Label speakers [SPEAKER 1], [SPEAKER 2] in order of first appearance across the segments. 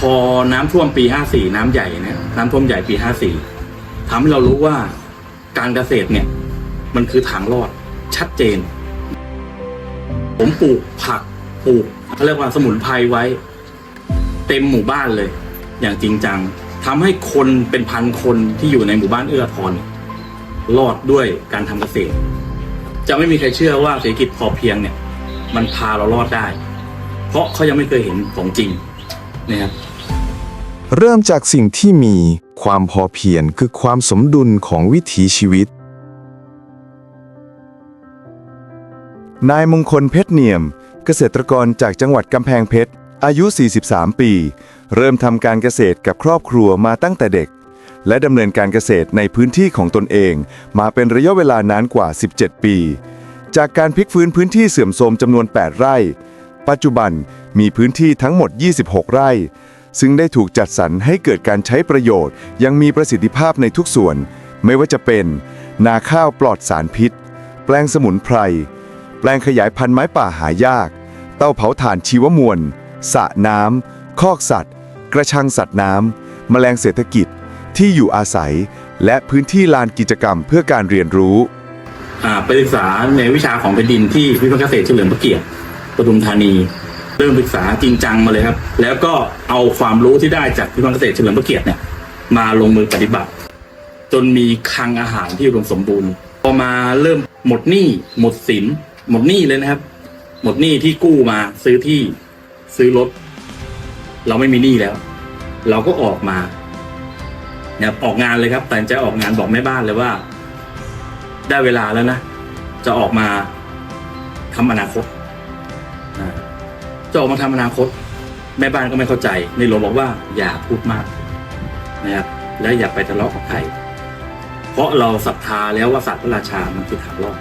[SPEAKER 1] พอน้ำท่วมปี 54 น้ำใหญ่นะน้ำท่วมใหญ่ปี 54ทำให้เรารู้ว่าการเกษตรเนี่ย มันคือทางรอดชัดเจน ผมปลูกผักปลูกเขาเรียกว่าสมุนไพรไว้ เต็มหมู่บ้านเลย อย่างจริงจังทำให้คนเป็นพันคนที่อยู่ในหมู่บ้านเอื้ออาทรรอดด้วยการทำเกษตร จะไม่มีใครเชื่อว่าเศรษฐกิจพอเพียงเนี่ย มันพาเรารอดได้ เพราะเขายังไม่เคยเห็นของจริงนะครับ
[SPEAKER 2] เริ่มจากสิ่งที่มีความพอเพียงคือความสมดุลของวิถีชีวิต นายมงคลเพชรเนียม เกษตรกรจากจังหวัดกำแพงเพชร อายุ 43 ปี เริ่มทำการเกษตรกับครอบครัวมาตั้งแต่เด็ก และดำเนินการเกษตรในพื้นที่ของตนเอง มาเป็นระยะเวลานานกว่า 17 ปี จากการพลิกฟื้นพื้นที่เสื่อมโทรมจำนวน 8 ไร่ ปัจจุบันมีพื้นที่ทั้งหมด 26 ไร่ ซึ่งได้ถูกจัดสรรให้เกิดการใช้ประโยชน์ ยังมีประสิทธิภาพในทุกส่วน ไม่ว่าจะเป็น นาข้าวปลอดสารพิษ แปลงสมุนไพร แปลงขยายพันธุ์ไม้ป่าหายาก เตาเผาถ่านชีวมวลสระน้ำคอกสัตว์ กระชังสัตว์น้ำแมลงเศรษฐกิจ ที่อยู่อาศัย และพื้นที่ลานกิจกรรมเพื่อการเรียนรู้
[SPEAKER 1] อ่าไปศึกษาในวิชาของแผ่นดินที่วิทยาเกษตรเฉลิมพระเกียรติปทุมธานี เริ่มศึกษาจริงจังมาเลยครับ แล้วก็เอาความรู้ที่ได้จากวิทยาเกษตรเฉลิมพระเกียรติเนี่ยมาลงมือปฏิบัติ จนมีคลังอาหารที่อุดมสมบูรณ์ พอมาเริ่มหมดหนี้หมดสิน หมดหนี้เลยนะครับ หมดหนี้ที่กู้มาซื้อที่ซื้อรถ เราไม่มีหนี้แล้ว เราก็ออกมาเนี่ยออกงานเลยครับแต่จะออกงานบอกแม่บ้านเลยว่า ได้เวลาแล้วนะ จะออกมาทำอนาคตอ่า จะออกมาทำอนาคต แม่บ้านก็ไม่เข้าใจ ในหลวงบอกว่าอย่าพูดมากนะครับและอย่าไปทะเลาะกับใครเพราะเราศรัทธาแล้วว่าสัตว์พระราชามันคือทางรอด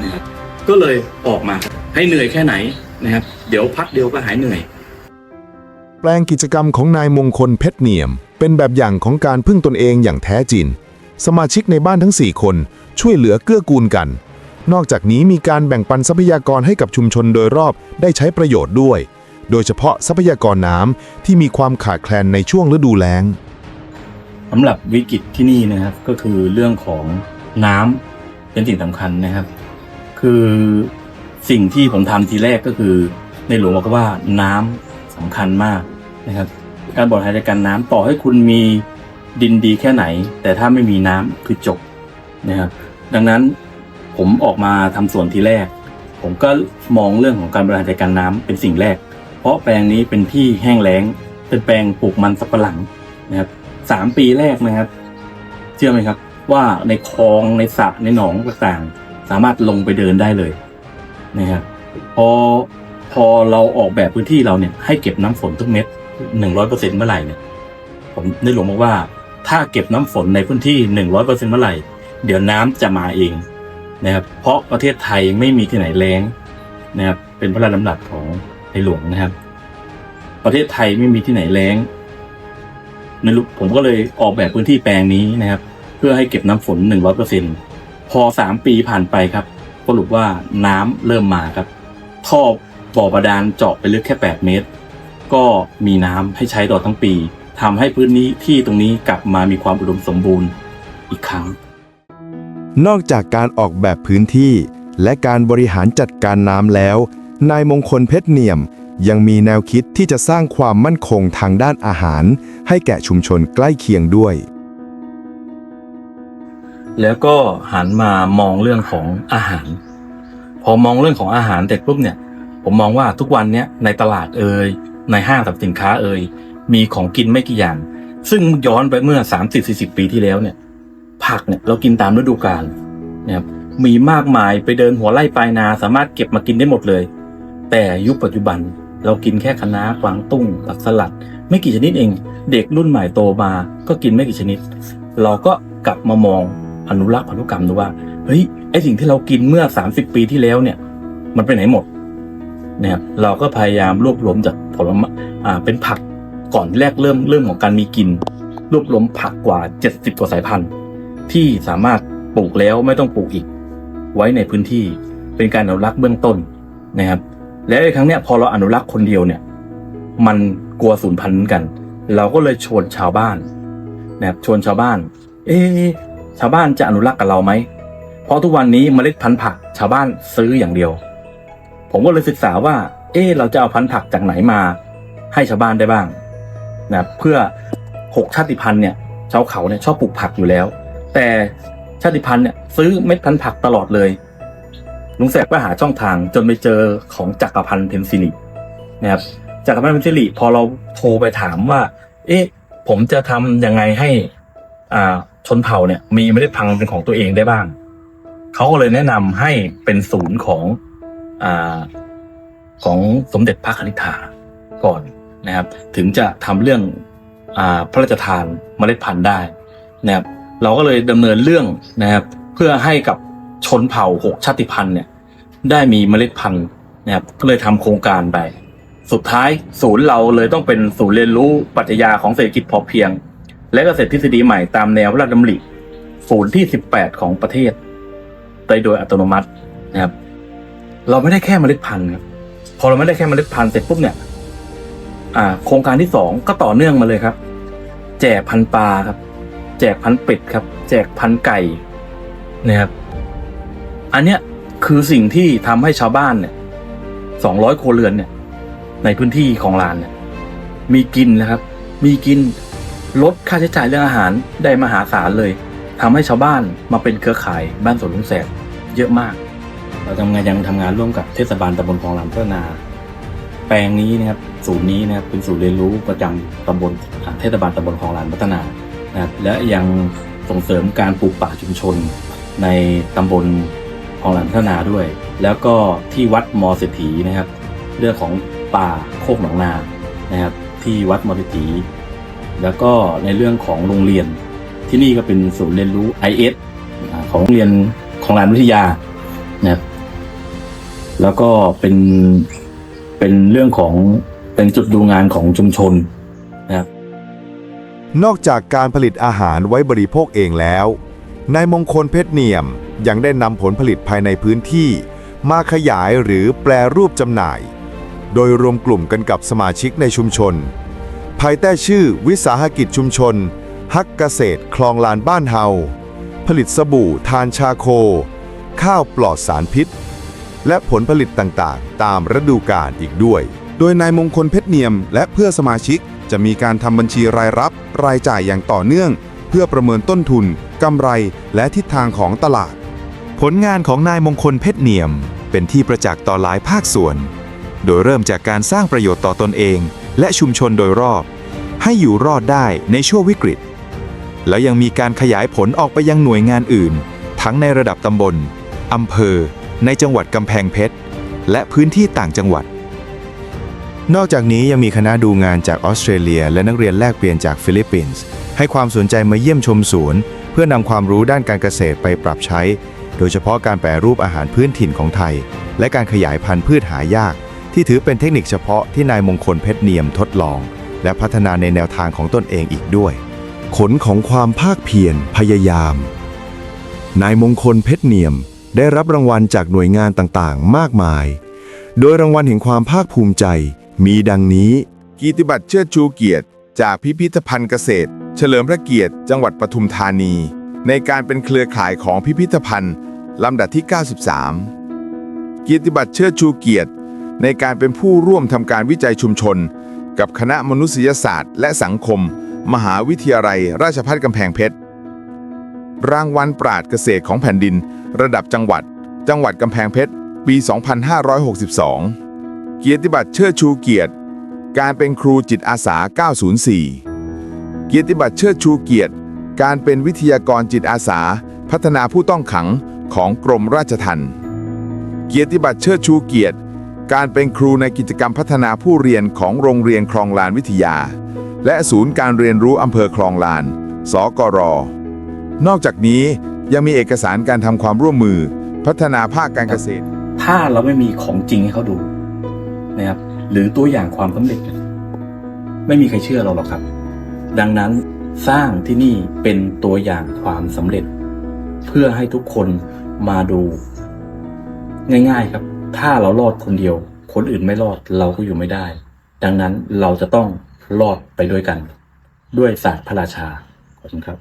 [SPEAKER 1] นะครับก็เลยออกมาให้เหนื่อยแค่ไหนนะครับ เดี๋ยวพักเดียวก็หายเหนื่อย
[SPEAKER 2] แปลงกิจกรรมของนายมงคลเพชรเนียม เป็นแบบอย่างของการพึ่งตนเองอย่างแท้จริงสมาชิกในบ้านทั้ง 4 คนช่วยเหลือเกื้อกูลกัน นอกจากนี้มีการแบ่งปันทรัพยากรให้กับชุมชนโดยรอบได้ใช้ประโยชน์ด้วย โดยเฉพาะทรัพยากรน้ำที่มีความขาดแคลนในช่วงฤดูแล้ง
[SPEAKER 1] สำหรับวิกฤตที่นี่นะครับก็คือเรื่องของน้ำเป็นสิ่งสำคัญนะครับ คือสิ่งที่ผมทำทีแรกก็คือ ในหลวงบอกว่าน้ำสำคัญมากนะครับ การบริหารจัดการน้ำต่อให้คุณมีดินดีแค่ไหน แต่ถ้าไม่มีน้ำคือจบนะครับดังนั้น ผมออกมาทำสวนทีแรก ผมก็มองเรื่องของการบริหารจัดการน้ำเป็นสิ่งแรก เพราะแปลงนี้เป็นที่แห้งแล้ง เป็นแปลงปลูกมันสับปะหลังนะครับสามปีแรกนะครับ เชื่อไหมครับ ว่าในคลองในสระในหนองต่างๆ สามารถลงไปเดินได้เลยนะครับพอพอเราออกแบบพื้นที่เราเนี่ยให้เก็บน้ำฝนทุกเม็ดหนึ่งร้อยเปอร์เซ็นต์เมื่อไหร่เนี่ย ผมได้หลวงบอกว่า ถ้าเก็บน้ำฝนในพื้นที่หนึ่งร้อยเปอร์เซ็นต์เมื่อไหร่ เดี๋ยวน้ำจะมาเอง นะครับเพราะประเทศไทยไม่มีที่ไหนแล้งนะครับเป็นพระราชดำรัสของในหลวงนะครับ ประเทศไทยไม่มีที่ไหนแล้งในผมก็เลยออกแบบพื้นที่แปลงนี้นะครับ เพื่อให้เก็บน้ำฝน100%พอ3ปีผ่านไปครับสรุปว่าน้ำเริ่มมาครับ ท่อบ่อบาดาลเจาะไปลึกแค่8เมตร ก็มีน้ำให้ใช้ตลอทั้งปีทำให้พื้นนี้ที่ตรงนี้กลับมามีความอุดมสมบูรณ์อีกครั้ง
[SPEAKER 2] นอกจากการออกแบบพื้นที่ และการบริหารจัดการน้ำแล้ว นายมงคลเพชรเนียม ยังมีแนวคิดที่จะสร้างความมั่นคงทางด้านอาหาร ให้แก่ชุมชนใกล้เคียงด้วย
[SPEAKER 1] แล้วก็หันมามองเรื่องของอาหาร พอมองเรื่องของอาหารเสร็จปุ๊บเนี่ย ผมมองว่าทุกวันเนี้ยในตลาดเอ่ยในห้างสรรพสินค้าเอ่ยมีของกินไม่กี่อย่าง ซึ่งย้อนไปเมื่อ 30-40 ปีที่แล้วเนี่ย ผักเนี่ยเรากินตามฤดูกาลนะครับมีมากมายไปเดินหัวไร่ปลายนา สามารถเก็บมากินได้หมดเลย แต่ยุคปัจจุบันเรากินแค่คะน้ากวางตุ้งผักสลัด ไม่กี่ชนิดเอง เด็กรุ่นใหม่โตมา ก็กินไม่กี่ชนิด เราก็กลับมามองอนุรักษ์พันธุกรรมดูว่าเฮ้ยไอสิ่งที่เรากินเมื่อ 30 ปีที่แล้วเนี่ย มันไปไหนหมดนะครับเราก็พยายามรวบรวมจากผลไม้อ่าเป็นผักก่อนแรกเริ่มเริ่มของการมีกิน รวบรวมผักกว่า 70 กว่าสายพันธุ์ ที่สามารถปลูกแล้วไม่ต้องปลูกอีก ไว้ในพื้นที่เป็นการอนุรักษ์เบื้องต้นนะครับ และในครั้งเนี้ยพอเราอนุรักษ์คนเดียวเนี่ย มันกลัวสูญพันธุ์กัน เราก็เลยชวนชาวบ้านนะครับชวนชาวบ้าน เอ๊ชาวบ้านจะอนุรักษ์กับเราไหมเพราะทุกวันนี้เมล็ดพันธุ์ผัก ชาวบ้านซื้ออย่างเดียว ผมก็เลยศึกษาว่า เอ๊เราจะเอาพันธุ์ผักจากไหนมา ให้ชาวบ้านได้บ้างนะเพื่อหกชาติพันธุ์เนี่ยชาวเขาเนี่ยชอบปลูกผักอยู่แล้ว แต่ชาติพันธุ์เนี่ยซื้อเม็ดพันธุ์ผักตลอดเลยลุงแสบก็หาช่องทางจนไปเจอของจักรพันธ์เพนซิลินะครับจักรพันธ์เพนซิลิพอเราโทรไปถามว่า เอ๊ะ ผมจะทำยังไงให้ อ่าชนเผ่าเนี่ย มีเมล็ดพันธุ์เป็นของตัวเองได้บ้างเขาก็เลยแนะนำให้เป็นศูนย์ของอ่าของสมเด็จพระคณิษาก่อนนะครับ ถึงจะทำเรื่องอ่าพระราชทานเมล็ดพันธุ์ได้นะครับ เราก็เลยดำเนินเรื่องนะครับเพื่อให้กับชนเผ่าหกชาติพันธุ์เนี่ยได้มีเมล็ดพันธุ์นะครับก็เลยทำโครงการไป สุดท้ายศูนย์เราเลยต้องเป็นศูนย์เรียนรู้ปรัชญาของเศรษฐกิจพอเพียง และเกษตรทฤษฎีใหม่ตามแนวพระราชดำริศูนย์ที่ 18 ของประเทศได้โดยอัตโนมัตินะครับ เราไม่ได้แค่เมล็ดพันธุ์ครับพอเราไม่ได้แค่เมล็ดพันธุ์เสร็จปุ๊บเนี่ย อ่า โครงการที่สองก็ต่อเนื่องมาเลยครับ แจกพันธุ์ปลาครับ แจกพันเป็ดครับ แจกพันไก่นะครับ อันเนี้ยคือสิ่งที่ทำให้ชาวบ้านเนี่ยสองร้อยครัวเรือนเนี่ย ในพื้นที่ของลานเนี่ย มีกินนะครับ มีกินลดค่าใช้จ่ายเรื่องอาหารได้มหาศาลเลยทำให้ชาวบ้านมาเป็นเครือข่ายบ้านสวนลุงแสบเยอะมาก เราทำงานยังทำงานร่วมกับเทศบาลตำบลคลองลานพัฒนา แปลงนี้นะครับ ศูนย์นี้นะครับเป็นศูนย์เรียนรู้ประจำตำบลเทศบาลตำบลคลองลานพัฒนา นะและยังส่งเสริมการปลูกป่าชุมชน ในตำบลคลองหลานพัฒนาด้วย แล้วก็ที่วัดมอเศรษฐีนะครับ เรื่องของป่าโคกหนองนานะครับ ที่วัดมอเศรษฐีแล้วก็ในเรื่องของโรงเรียนที่นี่ก็เป็นศูนย์เรียนรู้ IS อ่าของโรงเรียนของหลานวิทยานะครับแล้วก็เป็นเป็นเรื่องของเป็นจุดดูงานของชุมชน น
[SPEAKER 3] อกจากการผลิตอาหารไว้บริโภคเองแล้ว นายมงคลเพชรเนียมยังได้นำผลผลิตภายในพื้นที่ มาขยายหรือแปลรูปจำหน่าย โดยรวมกลุ่มกันกับสมาชิกในชุมชน ภายใต้ชื่อวิสาหกิจชุมชน ฮักเกษตรคลองลานบ้านเฮา ผลิตสบู่ทานชาโค ข้าวปลอดสารพิษ และผลผลิตต่างๆ ตามฤดูกาลอีกด้วย
[SPEAKER 2] โดยนายมงคลเพชรเนียมและเพื่อสมาชิก จะมีการทำบัญชีรายรับ รายจ่ายอย่างต่อเนื่อง เพื่อประเมินต้นทุนกำไรและทิศทางของตลาด
[SPEAKER 4] ผลงานของนายมงคลเพชรเนียม เป็นที่ประจักษ์ต่อหลายภาคส่วน โดยเริ่มจากการสร้างประโยชน์ต่อตนเอง และชุมชนโดยรอบ ให้อยู่รอดได้ในช่วงวิกฤต แล้วยังมีการขยายผลออกไปยังหน่วยงานอื่น ทั้งในระดับตำบลอำเภอ ในจังหวัดกำแพงเพชรและพื้นที่ต่างจังหวัด
[SPEAKER 2] นอกจากนี้ยังมีคณะดูงานจากออสเตรเลีย และนักเรียนแลกเปลี่ยนจากฟิลิปปินส์ให้ความสนใจมาเยี่ยมชมศูนย์ เพื่อนำความรู้ด้านการเกษตรไปปรับใช้ โดยเฉพาะการแปรรูปอาหารพื้นถิ่นของไทย และการขยายพันธุ์พืชหายาก ที่ถือเป็นเทคนิคเฉพาะที่นายมงคลเพชรเนียมทดลอง และพัฒนาในแนวทางของตนเองอีกด้วย
[SPEAKER 3] ผลของความภาคเพียรพยายาม นายมงคลเพชรเนียม ได้รับรางวัลจากหน่วยงานต่างๆ มากมาย โดยรางวัลแห่งความภาคภูมิใจ มีดังนี้
[SPEAKER 2] กีติบัตรเชิดชูเกียรติ จากพิพิธภัณฑ์เกษตร เฉลิมพระเกียรติ จังหวัดปทุมธานี ในการเป็นเครือข่ายของพิพิธภัณฑ์ลำดับที่ 93กียรติบัตรเชิดชูเกียรติ ในการเป็นผู้ร่วมทำการวิจัยชุมชน กับคณะมนุษยศาสตร์ และสังคม มหาวิทยาลัย ราชภัฏกำแพงเพชรรางวัลปราดเกษตรของแผ่นดิน ระดับจังหวัด จังหวัดกำแพงเพชร ปี 2562 เกียรติบัตรเชิดชูเกียรติ การเป็นครูจิตอาสา 904 เกียรติบัตรเชิดชูเกียรติ การเป็นวิทยากรจิตอาสา พัฒนาผู้ต้องขังของกรมราชทัณฑ์เกียรติบัตรเชิดชูเกียรติ การเป็นครูในกิจกรรมพัฒนาผู้เรียนของโรงเรียนคลองลานวิทยา และศูนย์การเรียนรู้อำเภอคลองลาน สกร นอกจากนี้ยังมีเอกสารการทำความร่วมมือ พัฒนาภาคการเกษตร
[SPEAKER 1] ถ้าเราไม่มีของจริงให้เขาดู นะครับ หรือตัวอย่างความสำเร็จ ไม่มีใครเชื่อเราหรอกครับ ดังนั้นสร้างที่นี่เป็นตัวอย่างความสำเร็จ เพื่อให้ทุกคนมาดู ง่าย ๆครับ ถ้าเรารอดคนเดียว คนอื่นไม่รอดเราก็อยู่ไม่ได้ ดังนั้นเราจะต้องรอดไปด้วยกัน ด้วยศาสตร์พระราชาขอบคุณครับ